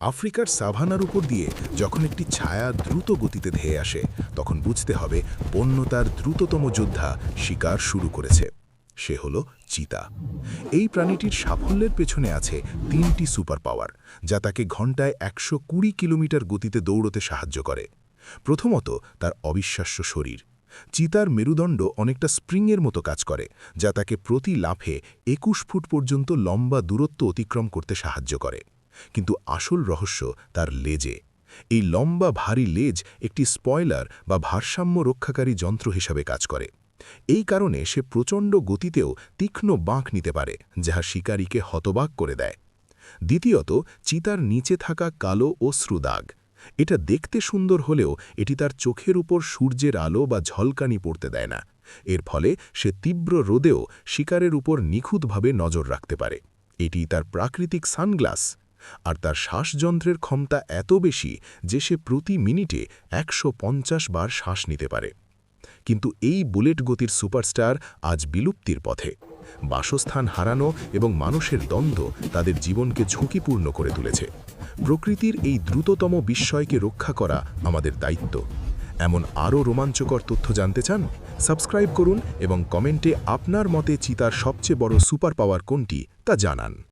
আফ্রিকার সাভানার উপর দিয়ে যখন একটি ছায়া দ্রুত গতিতে ধেয়ে আসে, তখন বুঝতে হবে বন্যতার দ্রুততম যোদ্ধা শিকার শুরু করেছে। সে হল চিতা। এই প্রাণীটির সাফল্যের পেছনে আছে তিনটি সুপার পাওয়ার যা তাকে ঘন্টায় একশো কুড়ি কিলোমিটার গতিতে দৌড়তে সাহায্য করে। প্রথমত, তার অবিশ্বাস্য শরীর। চিতার মেরুদণ্ড অনেকটা স্প্রিংয়ের মতো কাজ করে, যা তাকে প্রতি লাফে একুশ ফুট পর্যন্ত লম্বা দূরত্ব অতিক্রম করতে সাহায্য করে। কিন্তু আসল রহস্য তার লেজে। এই লম্বা, ভারী লেজ একটি স্পয়লার বা ভারসাম্য রক্ষাকারী যন্ত্র হিসাবে কাজ করে। এই কারণে সে প্রচণ্ড গতিতেও তীক্ষ্ণ বাঁক নিতে পারে, যাহা শিকারীকে হতবাক করে দেয়। দ্বিতীয়ত, চিতার নিচে থাকা কালো অশ্রুদাগ এটা দেখতে সুন্দর হলেও এটি তার চোখের উপর সূর্যের আলো বা ঝলকানি পড়তে দেয় না। এর ফলে সে তীব্র রোদেও শিকারের উপর নিখুঁতভাবে নজর রাখতে পারে। এটি তার প্রাকৃতিক সানগ্লাস। আর তার শ্বাসযন্ত্রের ক্ষমতা এত বেশি যে সে প্রতি মিনিটে একশো পঞ্চাশ বার শ্বাস নিতে পারে। কিন্তু এই বুলেট গতির সুপারস্টার আজ বিলুপ্তির পথে। বাসস্থান হারানো এবং মানুষের দ্বন্দ্ব তাদের জীবনকে ঝুঁকিপূর্ণ করে তুলেছে। প্রকৃতির এই দ্রুততম বিস্ময়কে রক্ষা করা আমাদের দায়িত্ব। এমন আরও রোমাঞ্চকর তথ্য জানতে চান? সাবস্ক্রাইব করুন এবং কমেন্টে আপনার মতে চিতার সবচেয়ে বড় সুপার পাওয়ার কোনটি তা জানান।